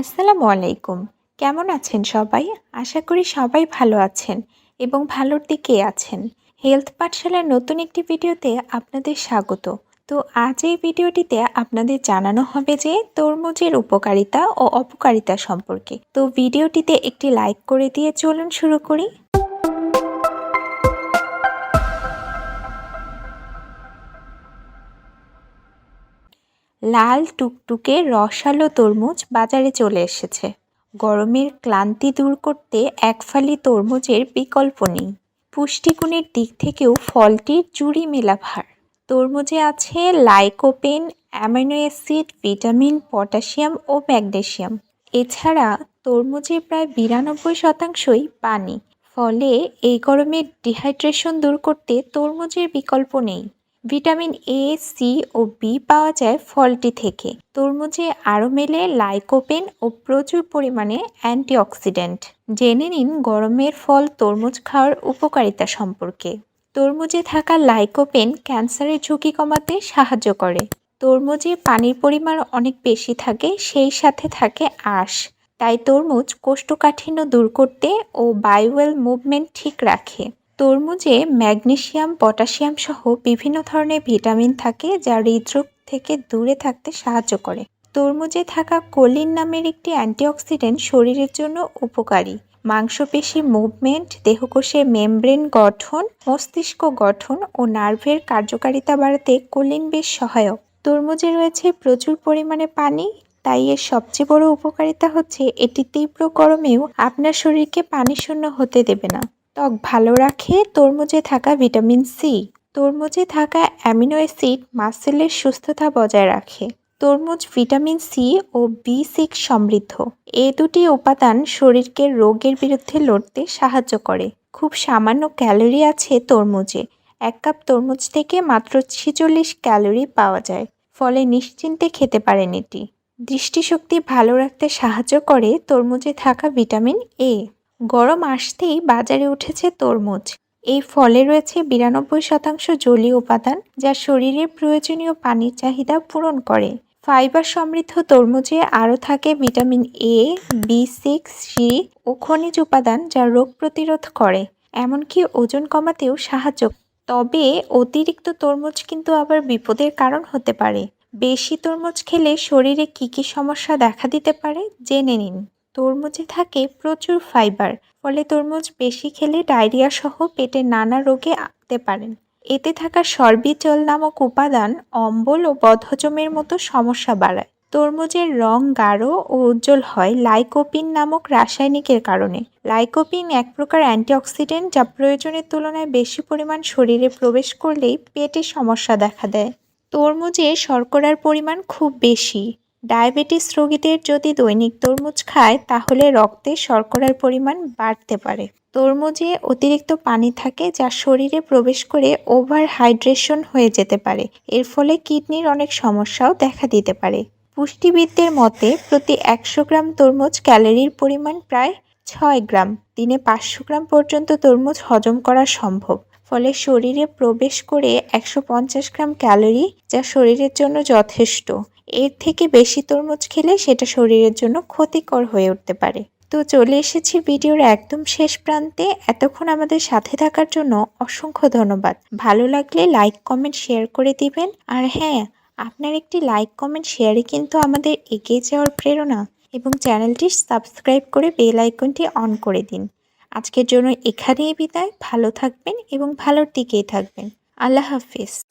আসসালামু আলাইকুম। কেমন আছেন সবাই? আশা করি সবাই ভালো আছেন এবং ভালোর দিকে আছেন। হেলথ পাঠশালার নতুন একটি ভিডিওতে আপনাদের স্বাগত। তো আজ এই ভিডিওটিতে আপনাদের জানানো হবে যে তরমুজের উপকারিতা ও অপকারিতা সম্পর্কে। তো ভিডিওটিতে একটি লাইক করে দিয়ে চলুন শুরু করি। লাল টুকটুকে রসালো তরমুজ বাজারে চলে এসেছে। গরমের ক্লান্তি দূর করতে এক ফালি তরমুজের বিকল্প নেই। পুষ্টিগুণের দিক থেকেও ফলটির জুড়ি মেলা ভার তরমুজে আছে lycopene, amino acid, vitamin, potassium ও ম্যাগনেশিয়াম। এছাড়া তরমুজে প্রায় বিরানব্বই শতাংশই পানি। ফলে এই গরমে ডিহাইড্রেশন দূর করতে তরমুজের বিকল্প নেই। ভিটামিন এ সি ও বি পাওয়া যায় ফলটি থেকে। তরমুজে আরও মেলে লাইকোপেন ও প্রচুর পরিমাণে অ্যান্টিঅক্সিডেন্ট। জেনে নিন গরমের ফল তরমুজ খাওয়ার উপকারিতা সম্পর্কে। তরমুজে থাকা লাইকোপেন ক্যান্সারের ঝুঁকি কমাতে সাহায্য করে। তরমুজে পানির পরিমাণ অনেক বেশি থাকে, সেই সাথে থাকে আঁশ। তাই তরমুজ কোষ্ঠকাঠিন্য দূর করতে ও বায়ুয়েল মুভমেন্ট ঠিক রাখে। তরমুজে ম্যাগনেশিয়াম পটাশিয়াম সহ বিভিন্ন ধরনের ভিটামিন থাকে যা হৃদরোগ থেকে দূরে থাকতে সাহায্য করে। তরমুজে থাকা কোলিন নামের একটি অ্যান্টিঅক্সিডেন্ট শরীরের জন্য উপকারী। মাংসপেশি মুভমেন্ট, দেহকোষের মেমব্রেন গঠন, মস্তিষ্ক গঠন ও নার্ভের কার্যকারিতা বাড়াতে কোলিন বেশ সহায়ক। তরমুজে রয়েছে প্রচুর পরিমাণে পানি, তাই এর সবচেয়ে বড় উপকারিতা হচ্ছে এটি তীব্র গরমেও আপনার শরীরকে পানিশূন্য হতে দেবে না। ত্বক ভালো রাখে, তরমুজে থাকা ভিটামিন সি। তরমুজে থাকা অ্যামিনো অ্যাসিড মাসেলের সুস্থতা বজায় রাখে। তরমুজ ভিটামিন সি ও বি সিক্স সমৃদ্ধ। এ দুটি উপাদান শরীরকে রোগের বিরুদ্ধে লড়তে সাহায্য করে। খুব সামান্য ক্যালোরি আছে তরমুজে। এক কাপ তরমুজ থেকে মাত্র ছিচল্লিশ ক্যালোরি পাওয়া যায়। ফলে নিশ্চিন্তে খেতে পারেন এটি। দৃষ্টিশক্তি ভালো রাখতে সাহায্য করে তরমুজে থাকা ভিটামিন এ। গরম আসতেই বাজারে উঠেছে তরমুজ। এই ফলে রয়েছে বিরানব্বই শতাংশ জলীয় উপাদান, যা শরীরের প্রয়োজনীয় পানির চাহিদা পূরণ করে। ফাইবার সমৃদ্ধ তরমুজে আরও থাকে vitamin A B six C ও খনিজ উপাদান, যা রোগ প্রতিরোধ করে, এমনকি ওজন কমাতেও সাহায্য। তবে অতিরিক্ত তরমুজ কিন্তু আবার বিপদের কারণ হতে পারে। বেশি তরমুজ খেলে শরীরে কী কী সমস্যা দেখা দিতে পারে, জেনে নিন। তরমুজে থাকে প্রচুর ফাইবার ফলে তরমুজ বেশি খেলে ডায়রিয়া সহ পেটে নানা রোগে আঁকতে পারেন। এতে থাকা সর্বিচল নামক উপাদান অম্বল ও বদহজমের মতো সমস্যা বাড়ায়। তরমুজের রং গাঢ় ও উজ্জ্বল হয় লাইকোপিন নামক রাসায়নিকের কারণে। লাইকোপিন এক প্রকার অ্যান্টিঅক্সিডেন্ট যা প্রয়োজনের তুলনায় বেশি পরিমাণ শরীরে প্রবেশ করলেই পেটে সমস্যা দেখা দেয়। তরমুজে শর্করার পরিমাণ খুব বেশি। ডায়াবেটিস রোগীদের যদি দৈনিক তরমুজ খায়, তাহলে রক্তে শর্করার পরিমাণ বাড়তে পারে। তরমুজে অতিরিক্ত পানি থাকে যা শরীরে প্রবেশ করে ওভার হাইড্রেশন হয়ে যেতে পারে। এর ফলে কিডনির অনেক সমস্যাও দেখা দিতে পারে। পুষ্টিবিদদের মতে, প্রতি একশো গ্রাম তরমুজ ক্যালোরির পরিমাণ প্রায় ছয় গ্রাম। দিনে পাঁচশো গ্রাম পর্যন্ত তরমুজ হজম করা সম্ভব। ফলে শরীরে প্রবেশ করে একশো পঞ্চাশ গ্রাম ক্যালোরি যা শরীরের জন্য যথেষ্ট। এর থেকে বেশি তরমুজ খেলে সেটা শরীরের জন্য ক্ষতিকর হয়ে উঠতে পারে। তো চলে এসেছি ভিডিওর একদম শেষ প্রান্তে। এতক্ষণ আমাদের সাথে থাকার জন্য অসংখ্য ধন্যবাদ। ভালো লাগলে লাইক, কমেন্ট, শেয়ার করে দিবেন। আর হ্যাঁ আপনার একটি লাইক, কমেন্ট শেয়ারে কিন্তু আমাদের এগিয়ে যাওয়ার প্রেরণা। এবং চ্যানেলটি সাবস্ক্রাইব করে বেল আইকনটি অন করে দিন। আজকের জন্য এখানেই বিদায়। ভালো থাকবেন এবং ভালোর দিকেই থাকবেন। আল্লাহ হাফিজ।